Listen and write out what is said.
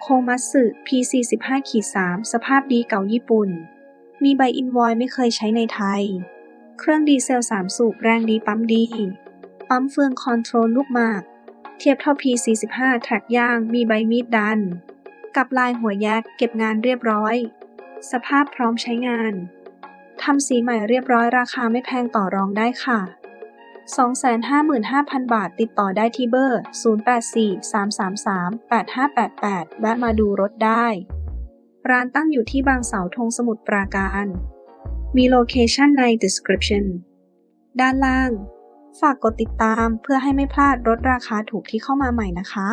โคมัตสึ P45-3 สภาพดีเก่าญี่ปุ่น มีใบอินวอยไม่เคยใช้ในไทย เครื่องดีเซล 3 สูบแรงดีปั๊มดี ปั๊มเฟืองคอนโทรลลูกหมาก เทียบเท่า P45 แทร็กย่างมีใบมีดดัน กับลายหัวแยกเก็บงานเรียบร้อย สภาพพร้อมใช้งาน ทำสีใหม่เรียบร้อยราคาไม่แพงต่อรองได้ค่ะ 255,000 บาทติดต่อได้ที่เบอร์ 0843338588แวะมาดูรถได้ ร้านตั้งอยู่ที่บางเสาธงสมุทรปราการ มีโลเคชันใน description ด้านล่าง ฝากกดติดตามเพื่อให้ไม่พลาดรถราคาถูกที่เข้ามาใหม่นะคะ